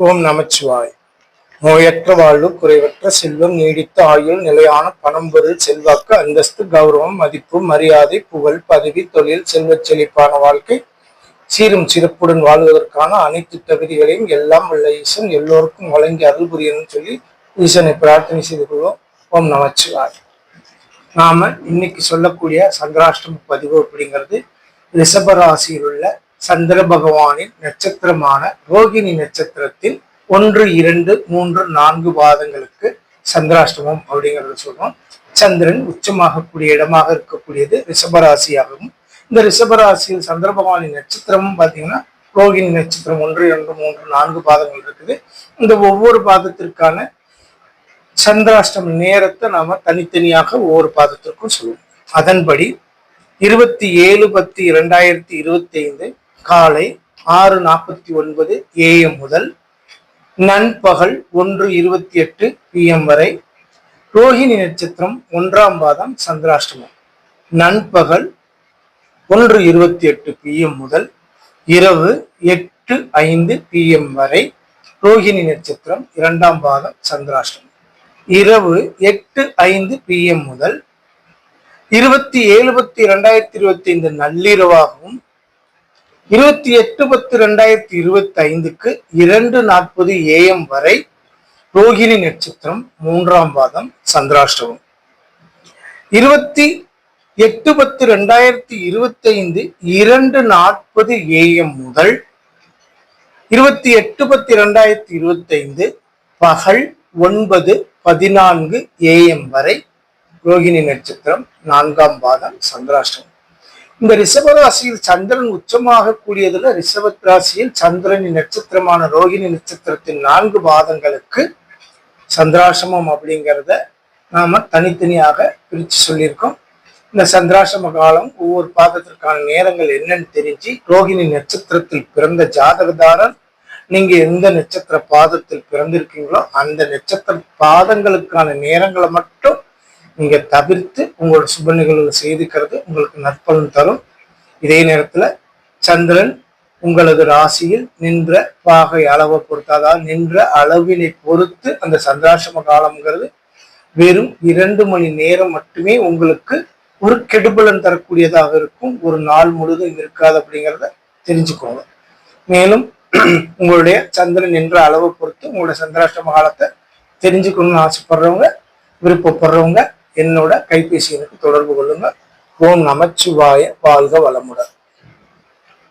ஓம் நமச்சிவாய். நோயற்ற வாழ்வு குறைவற்ற செல்வம் நீடித்த ஆயுள் நிலையான பணம் பொருள் செல்வாக்கு அந்தஸ்து கௌரவம் மதிப்பு மரியாதை புகழ் பதவி தொழில் செல்வச் செழிப்பான வாழ்க்கை. சீரும் சிறப்புடன் வாழ்வதற்கான அனைத்து தகுதிகளையும் எல்லாம் உள்ள ஈசன் எல்லோருக்கும் வழங்கி அருள் புரியணும்னு சொல்லி ஈசனை பிரார்த்தனை செய்து கொள்வோம். ஓம் நமச்சிவாய். நாம இன்னைக்கு சொல்லக்கூடிய சங்கராஷ்டம பதிவு அப்படிங்கிறது ரிஷபராசியில் உள்ள சந்திர பகவானின் நட்சத்திரமான ரோகிணி நட்சத்திரத்தில் ஒன்று இரண்டு மூன்று நான்கு பாதங்களுக்கு சந்திராஷ்டமம் அப்படிங்கிறத சொல்றோம். சந்திரன் உச்சமாகக்கூடிய இடமாக இருக்கக்கூடியது ரிஷபராசியாகவும். இந்த ரிஷபராசியில் சந்திர பகவானின் நட்சத்திரமும் பார்த்தீங்கன்னா ரோகிணி நட்சத்திரம் ஒன்று இரண்டு மூன்று நான்கு பாதங்கள் இருக்குது. இந்த ஒவ்வொரு பாதத்திற்கான சந்திராஷ்டம நேரத்தை நாம தனித்தனியாக ஒவ்வொரு பாதத்திற்கும் சொல்லுவோம். அதன்படி இருபத்தி ஏழு பத்து இரண்டாயிரத்தி இருபத்தி ஐந்து காலை ஆறு நாற்பத்தி ஒன்பது ஏஎம் முதல் நண்பகல் ஒன்று இருபத்தி எட்டு பிஎம் வரை ரோஹிணி நட்சத்திரம் ஒன்றாம் பாதம் சந்திராஷ்டமம். நண்பகல் ஒன்று இருபத்தி எட்டு பிஎம் முதல் இரவு எட்டு ஐந்து பிஎம் வரை ரோஹிணி நட்சத்திரம் இரண்டாம் பாதம் சந்திராஷ்டமம். இரவு எட்டு ஐந்து பிஎம் முதல் இருபத்தி ஏழு பத்து இரண்டாயிரத்தி இருபத்தி ஐந்து நள்ளிரவாகவும் இருபத்தி எட்டு பத்து ரெண்டாயிரத்தி இருபத்தி ஐந்துக்கு இரண்டு நாற்பது ஏஎம் வரை ரோகிணி நட்சத்திரம் மூன்றாம் பாதம் சந்திராஷ்டமம். இருபத்தி எட்டு பத்து ரெண்டாயிரத்தி இருபத்தி ஐந்து இரண்டு நாற்பது ஏஎம் முதல் இருபத்தி எட்டு பத்து ரெண்டாயிரத்தி இருபத்தி ஐந்து பகல் ஒன்பது பதினான்கு ஏஎம் வரை ரோகிணி நட்சத்திரம் நான்காம் பாதம் சந்திராஷ்டமம். இந்த ரிஷபராசியில் சந்திரன் உச்சமாக கூடியதுல ரிஷப ராசியில் சந்திரனின் நட்சத்திரமான ரோகிணி நட்சத்திரத்தின் நான்கு பாதங்களுக்கு சந்திராசிரமம் அப்படிங்கிறத நாம தனித்தனியாக பிரித்து சொல்லியிருக்கோம். இந்த சந்திராசிரம காலம் ஒவ்வொரு பாதத்திற்கான நேரங்கள் என்னன்னு தெரிஞ்சு ரோகிணி நட்சத்திரத்தில் பிறந்த ஜாதகதாரர் நீங்க எந்த நட்சத்திர பாதத்தில் பிறந்திருக்கீங்களோ அந்த நட்சத்திர பாதங்களுக்கான நேரங்களை மட்டும் நீங்க தவிர்த்து உங்களோட சுப நிகழ்வு செய்துக்கிறது உங்களுக்கு நற்பலன் தரும். இதே நேரத்துல சந்திரன் உங்களது ராசியில் நின்ற பாகை அளவை பொறுத்து அதாவது நின்ற அளவினை பொறுத்து அந்த சந்திராசிரம காலம்ங்கிறது வெறும் இரண்டு மணி நேரம் மட்டுமே உங்களுக்கு ஒரு கெடுபலன் தரக்கூடியதாக இருக்கும். ஒரு நாள் முழுதும் இருக்காது அப்படிங்கிறத தெரிஞ்சுக்கோங்க. மேலும் உங்களுடைய சந்திரன் என்ற அளவை பொறுத்து உங்களுடைய சந்திராஷ்டம காலத்தை தெரிஞ்சுக்கணும்னு ஆசைப்படுறவங்க விருப்பப்படுறவங்க என்னோட கைபேசி எனக்கு தொடர்பு கொள்ளுங்க. ஓம் நமச்சிவாய வாழ்க வளமுடன்.